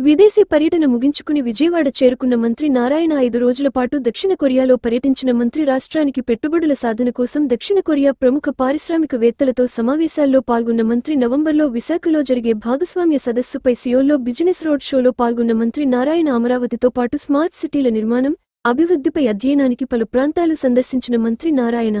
విదేశీ పర్యటన ముగించుకుని విజయవాడ చేరుకున్న మంత్రి నారాయణ ఐదు రోజుల పాటు దక్షిణ కొరియాలో పర్యటించిన మంత్రి రాష్ట్రానికి పెట్టుబడుల సాధన కోసం దక్షిణ కొరియా ప్రముఖ పారిశ్రామికవేత్తలతో సమావేశాల్లో పాల్గొన్న మంత్రి నవంబర్లో విశాఖలో జరిగే భాగస్వామ్య సదస్సుపై సియోల్లో బిజినెస్ రోడ్ షోలో పాల్గొన్న మంత్రి నారాయణ అమరావతితో పాటు స్మార్ట్ సిటీల నిర్మాణం అభివృద్ధిపై అధ్యయనానికి పలు ప్రాంతాలు సందర్శించిన మంత్రి నారాయణ